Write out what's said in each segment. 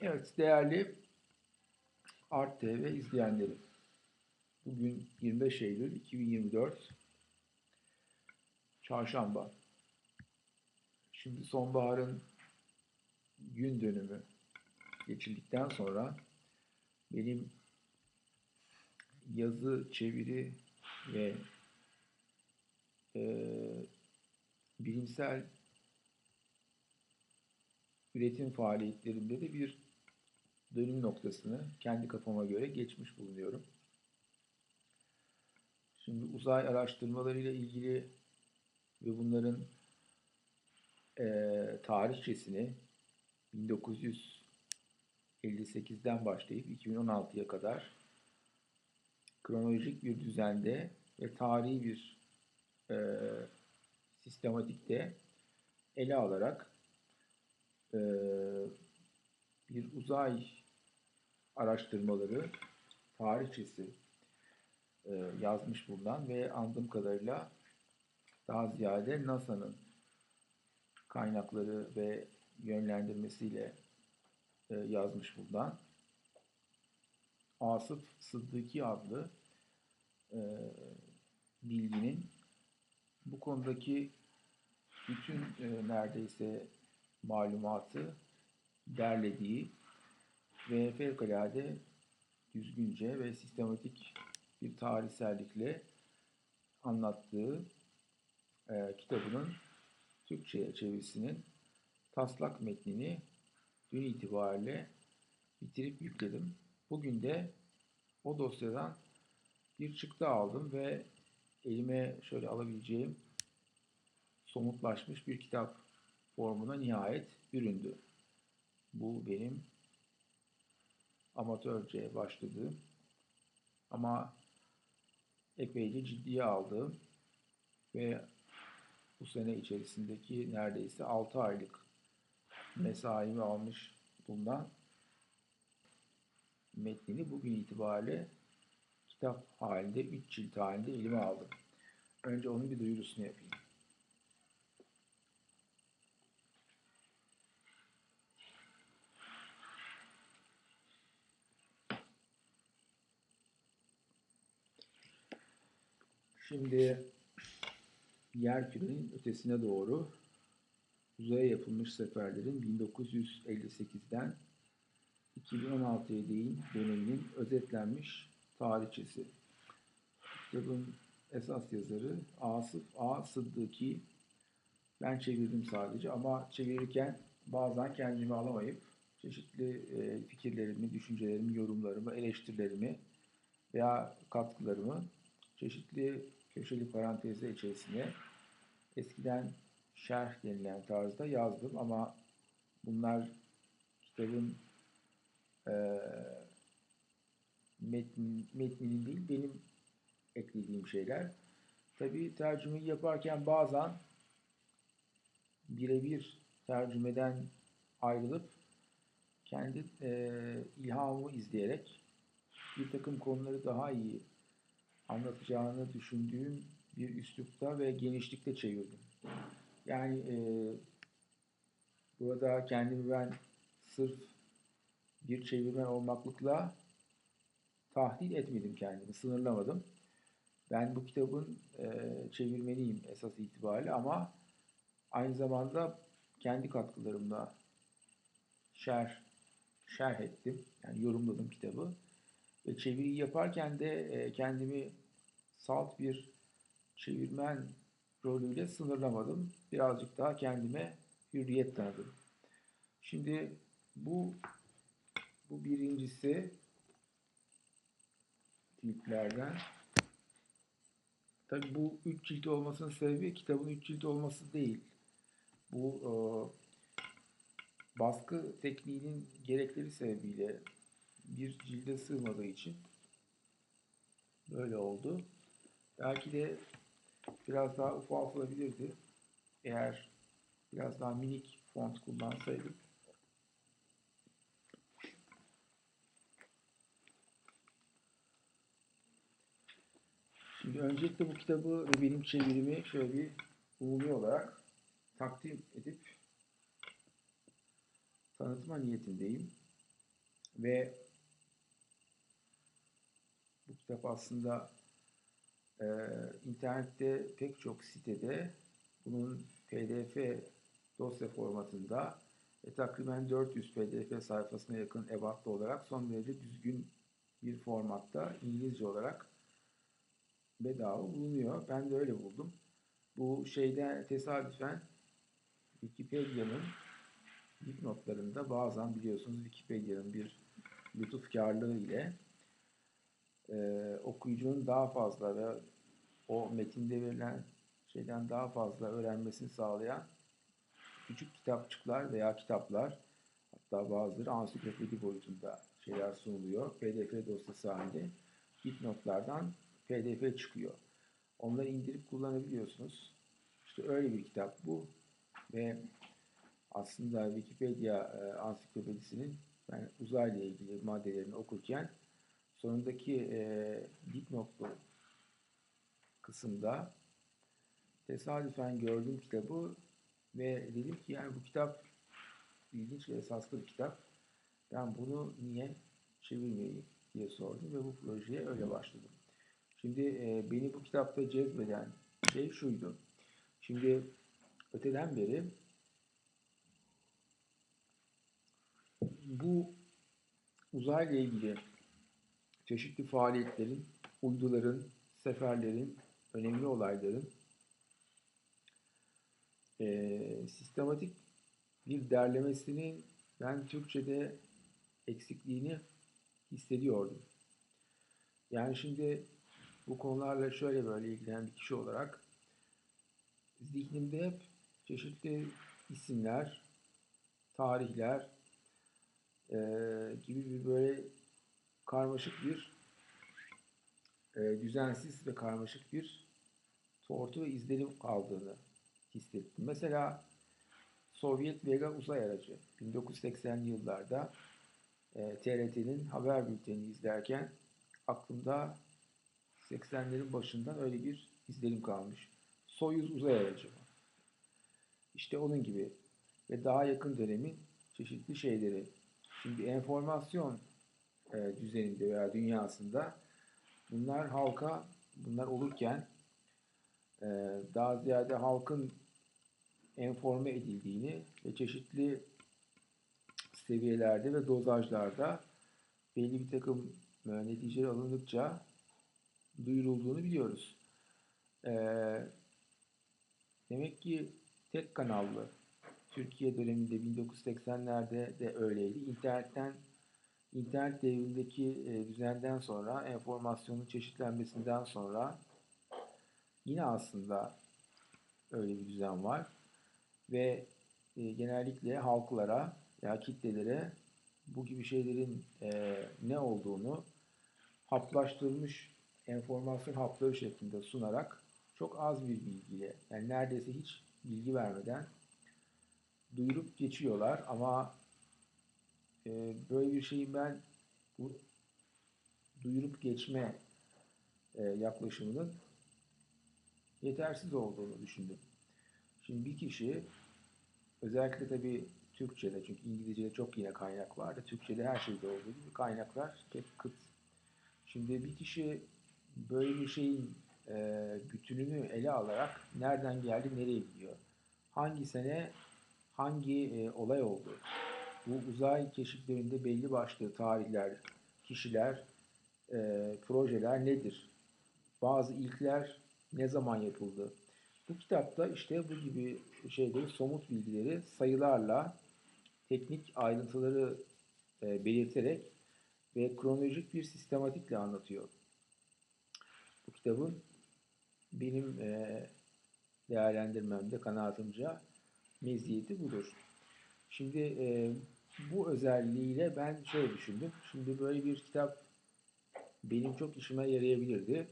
Evet değerli Art TV izleyenleri. Bugün 25 Eylül 2024 Çarşamba. Şimdi sonbaharın gün dönümü geçildikten sonra benim yazı, çeviri ve e, bilimsel üretim faaliyetlerimde de bir dönüm noktasını kendi kafama göre geçmiş bulunuyorum. Şimdi uzay araştırmalarıyla ilgili ve bunların e, tarihçesini 1958'den başlayıp 2016'ya kadar kronolojik bir düzende ve tarihi bir e, sistematikte ele alarak e, bir uzay araştırmaları tarihçesi e, yazmış bulunan ve andığım kadarıyla daha ziyade NASA'nın kaynakları ve yönlendirmesiyle e, yazmış bulunan Asıf Sıddıki adlı e, bilginin bu konudaki bütün e, neredeyse malumatı derlediği ve fevkalade düzgünce ve sistematik bir tarihsellikle anlattığı e, kitabının Türkçe'ye çevirisinin taslak metnini dün itibariyle bitirip yükledim. Bugün de o dosyadan bir çıktı aldım ve elime şöyle alabileceğim somutlaşmış bir kitap formuna nihayet büründü. Bu benim amatörce başladığım ama epeyce ciddiye aldığım ve bu sene içerisindeki neredeyse 6 aylık mesaimi almış bulunan metnini bugün itibariyle kitap halinde, 3 cilt halinde elime aldım. Önce onun bir duyurusunu yapayım. Şimdi yer kürenin ötesine doğru uzaya yapılmış seferlerin 1958'den 2016'ya değin döneminin özetlenmiş tarihçesi. Kitabın esas yazarı Asıf A. Sıddıki. Ben çevirdim sadece ama çevirirken bazen kendimi alamayıp çeşitli e, fikirlerimi, düşüncelerimi, yorumlarımı, eleştirilerimi veya katkılarımı çeşitli köşeli parantezler içerisine eskiden şerh denilen tarzda yazdım ama bunlar kitabın e, metnin, metninin değil benim eklediğim şeyler. Tabi tercümeyi yaparken bazen birebir tercümeden ayrılıp kendi e, ilhamımı izleyerek bir takım konuları daha iyi anlatacağını düşündüğüm bir üslupta ve genişlikte çevirdim. Yani e, burada kendimi ben sırf bir çevirmen olmaklıkla tahdit etmedim kendimi, sınırlamadım. Ben bu kitabın e, çevirmeniyim esas itibariyle ama aynı zamanda kendi katkılarımla şerh, şerh ettim. Yani yorumladım kitabı. Ve çeviriyi yaparken de e, kendimi salt bir çevirmen rolüyle sınırlamadım. Birazcık daha kendime hürriyet tanıdım. Şimdi bu bu birincisi ciltlerden. Tabi bu üç cilt olmasının sebebi kitabın üç cilt olması değil. Bu e, baskı tekniğinin gerekleri sebebiyle bir cilde sığmadığı için böyle oldu. Belki de biraz daha ufaltılabilirdi. Eğer biraz daha minik font kullansaydım. Şimdi öncelikle bu kitabı ve benim çevirimi şöyle bir umumi olarak takdim edip tanıtma niyetindeyim. Ve kitap aslında e, internette pek çok sitede bunun pdf dosya formatında ve takriben 400 pdf sayfasına yakın ebatlı olarak son derece düzgün bir formatta İngilizce olarak bedava bulunuyor. Ben de öyle buldum. Bu şeyde tesadüfen Wikipedia'nın notlarında bazen biliyorsunuz Wikipedia'nın bir lütufkarlığı ile e, okuyucunun daha fazla ve o metinde verilen şeyden daha fazla öğrenmesini sağlayan küçük kitapçıklar veya kitaplar hatta bazıları ansiklopedi boyutunda şeyler sunuluyor. PDF dosyası halinde dipnotlardan PDF çıkıyor. Onları indirip kullanabiliyorsunuz. İşte öyle bir kitap bu. Ve aslında Wikipedia e, ansiklopedisinin ben uzayla ilgili maddelerini okurken sonundaki e, dipnotlu kısımda tesadüfen gördüğüm kitabı ve dedim ki yani bu kitap ilginç ve esaslı bir kitap. Ben bunu niye çevirmeyeyim diye sordum ve bu projeye öyle başladım. Şimdi e, beni bu kitapta cezbeden şey şuydu. Şimdi öteden beri bu uzayla ilgili çeşitli faaliyetlerin, uyduların, seferlerin, önemli olayların e, sistematik bir derlemesinin ben Türkçe'de eksikliğini hissediyordum. Yani şimdi bu konularla şöyle böyle ilgilenen bir kişi olarak zihnimde hep çeşitli isimler, tarihler e, gibi bir böyle karmaşık bir e, düzensiz ve karmaşık bir tortu ve izlenim kaldığını hissettim. Mesela Sovyet Vega uzay aracı 1980'li yıllarda e, TRT'nin haber bültenini izlerken aklımda 80'lerin başından öyle bir izlenim kalmış. Soyuz uzay aracı mı? İşte onun gibi ve daha yakın dönemin çeşitli şeyleri. Şimdi enformasyon e, düzeninde veya dünyasında bunlar halka bunlar olurken e, daha ziyade halkın enforme edildiğini ve çeşitli seviyelerde ve dozajlarda belli bir takım e, neticeler alındıkça duyurulduğunu biliyoruz. E, demek ki tek kanallı Türkiye döneminde 1980'lerde de öyleydi. İnternetten internet devrindeki e, düzenden sonra enformasyonun çeşitlenmesinden sonra yine aslında öyle bir düzen var ve e, genellikle halklara ya kitlelere bu gibi şeylerin e, ne olduğunu haplaştırılmış enformasyon hapları şeklinde sunarak çok az bir bilgiyle yani neredeyse hiç bilgi vermeden duyurup geçiyorlar ama e, böyle bir şeyi ben bu duyurup geçme e, yaklaşımının yetersiz olduğunu düşündüm. Şimdi bir kişi özellikle tabii Türkçe'de çünkü İngilizce'de çok yine kaynak var da Türkçe'de her şeyde olduğu gibi kaynaklar pek kıt. Şimdi bir kişi böyle bir şeyin e, bütününü ele alarak nereden geldi, nereye gidiyor? Hangi sene hangi e, olay oldu? Bu uzay keşiflerinde belli başlı tarihler, kişiler, e, projeler nedir? Bazı ilkler ne zaman yapıldı? Bu kitapta işte bu gibi şeyleri, somut bilgileri sayılarla, teknik ayrıntıları e, belirterek ve kronolojik bir sistematikle anlatıyor. Bu kitabın benim e, değerlendirmemde, kanaatimce meziyeti budur. Şimdi e, bu özelliğiyle ben şöyle düşündüm. Şimdi böyle bir kitap benim çok işime yarayabilirdi.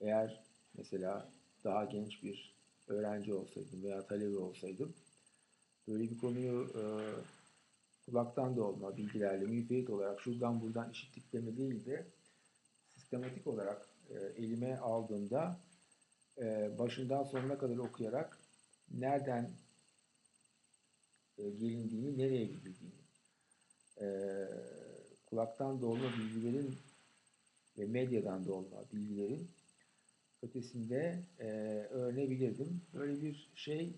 Eğer mesela daha genç bir öğrenci olsaydım veya talebe olsaydım böyle bir konuyu e, kulaktan da olma bilgilerle müfeyit olarak şuradan buradan işittikleme değil de sistematik olarak e, elime aldığımda e, başından sonuna kadar okuyarak nereden e, gelindiğini, nereye gidildiğini e, kulaktan dolma bilgilerin ve medyadan dolma bilgilerin ötesinde e, öğrenebilirdim. Böyle bir şey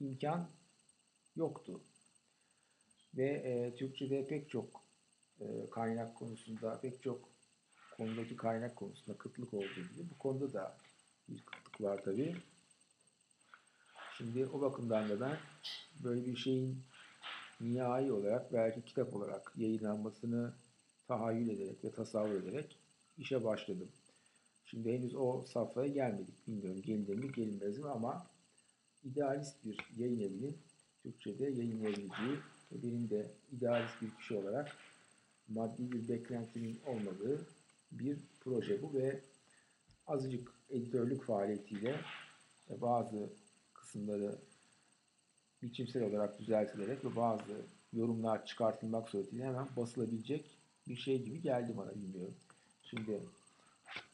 imkan yoktu. Ve e, Türkçe'de pek çok e, kaynak konusunda, pek çok konudaki kaynak konusunda kıtlık olduğu gibi bu konuda da bir kıtlık var tabii. Şimdi o bakımdan da ben böyle bir şeyin nihai olarak belki kitap olarak yayınlanmasını tahayyül ederek ve tasavvur ederek işe başladım. Şimdi henüz o safhaya gelmedik. Bilmiyorum gelinir mi gelinmez mi ama idealist bir yayın evinin Türkçe'de yayınlayabileceği ve benim de idealist bir kişi olarak maddi bir beklentimin olmadığı bir proje bu ve azıcık editörlük faaliyetiyle bazı kısımları biçimsel olarak düzeltilerek ve bazı yorumlar çıkartılmak suretiyle hemen basılabilecek bir şey gibi geldi bana bilmiyorum. Şimdi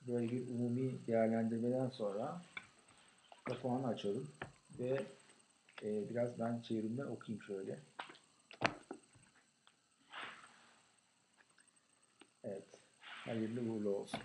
böyle bir umumi değerlendirmeden sonra kapağını açalım ve e, biraz ben çevirimden okuyayım şöyle. Evet. Hayırlı uğurlu olsun.